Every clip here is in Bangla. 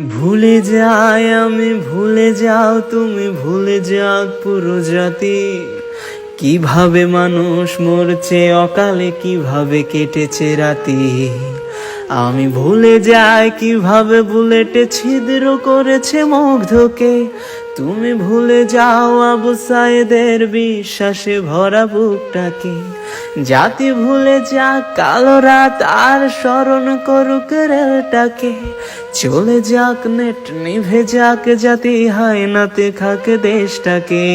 ভুলে যাই আমি, ভুলে যাও তুমি, ভুলে যাও পুরো জাতি। কীভাবে মানুষ মরছে অকালে, কীভাবে কেটেছে রাতি? আমি ভুলে যাই, কীভাবে বুলেটে ছিদ্র করেছে মুগ্ধকে? তুমি ভুলে যাও আবু সাইদের বিশ্বাসে ভরা বুকটাকে জাতি ভুলে যা কালো রাত আর স্মরণ করুক রেলটাকে চলে যাক, নেট নিভে যাক, জাতি হায়নাতে খাক দেশটাকে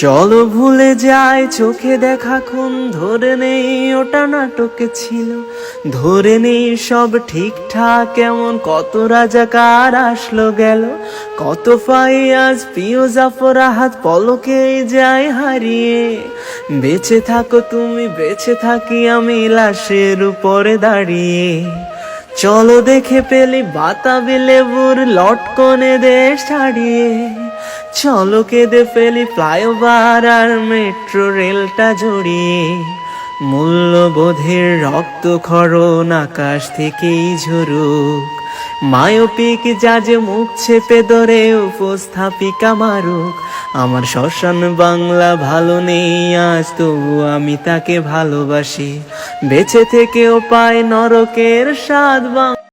চলো ভুলে যাই, চোখে দেখা খুন, ধরে নেই ওটা নাটকে ছিল। ধরে নেই সব ঠিকঠাক, এমন কত রাজাকার আসলো গেল। কত ফাই আজ প্রিয় জাফর হাত পলকেই যায় হারিয়ে। বেঁচে থাকো তুমি, বেঁচে থাকি আমি লাশের উপরে দাঁড়িয়ে। চলো দেখে পেলি বাতাবি লেবুর লটকনে দেশ ছাড়িয়ে। চলো কেঁদে ফেলি ফ্লাইওভার আর মেট্রো রেলটা জড়িয়ে। মূল্যবোধের রক্ত খরণ আকাশ থেকেই ঝরুক। মায়োপিক যা যে মুখ ছেপে ধরে উপস্থাপিকা মারুক। আমার শ্মশান বাংলা ভালো নেই, আজ তবু আমি তাকে ভালোবাসি। বেঁচে থেকেও পায় নরকের স্বাদ